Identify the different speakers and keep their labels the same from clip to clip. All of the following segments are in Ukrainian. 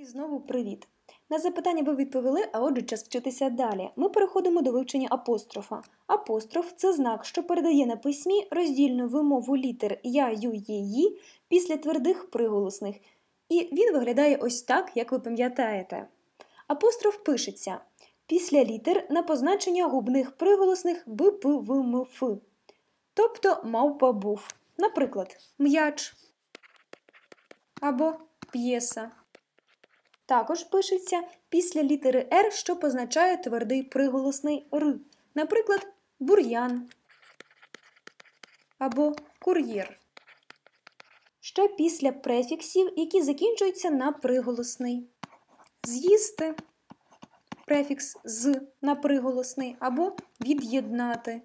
Speaker 1: І знову привіт! На запитання ви відповіли, а отже, час вчитися далі. Ми переходимо до вивчення апострофа. Апостроф це знак, що передає на письмі роздільну вимову літер я, ю, є, ї після твердих приголосних. І він виглядає ось так, як ви пам'ятаєте. Апостроф пишеться після літер на позначення губних приголосних б, п, в, м, ф. Тобто мавпа був. Наприклад, м'яч або п'єса. Також пишеться після літери Р, що позначає твердий приголосний Р. Наприклад, бур'ян або кур'єр. Ще після префіксів, які закінчуються на приголосний. З'їсти префікс з на приголосний або від'єднати.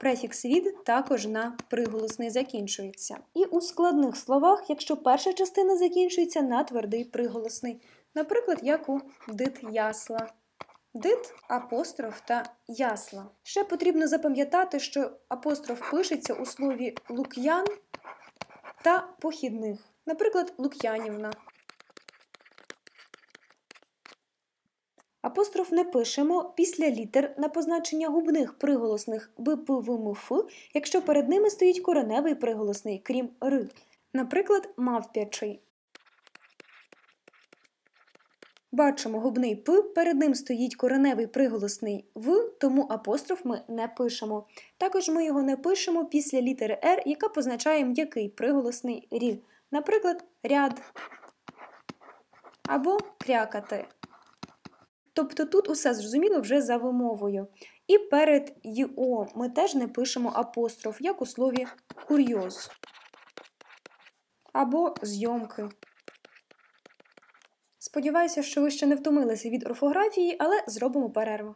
Speaker 1: Префікс від також на приголосний закінчується. І у складних словах, якщо перша частина закінчується на твердий приголосний. Наприклад, як у дит ясла. Дит, апостроф та ясла. Ще потрібно запам'ятати, що апостроф пишеться у слові лук'ян та похідних. Наприклад, Лук'янівна. Апостроф не пишемо після літер на позначення губних приголосних б, п, в, м, якщо перед ними стоїть кореневий приголосний, крім р. Наприклад, мавпячий. Бачимо губний п, перед ним стоїть кореневий приголосний в, тому апостроф ми не пишемо. Також ми його не пишемо після літери Р, яка позначає м'який приголосний рів. Наприклад, ряд або крякати. Тобто тут усе зрозуміло вже за вимовою. І перед «io» ми теж не пишемо апостроф, як у слові курйоз або зйомки. Сподіваюся, що ви ще не втомилися від орфографії, але зробимо перерву.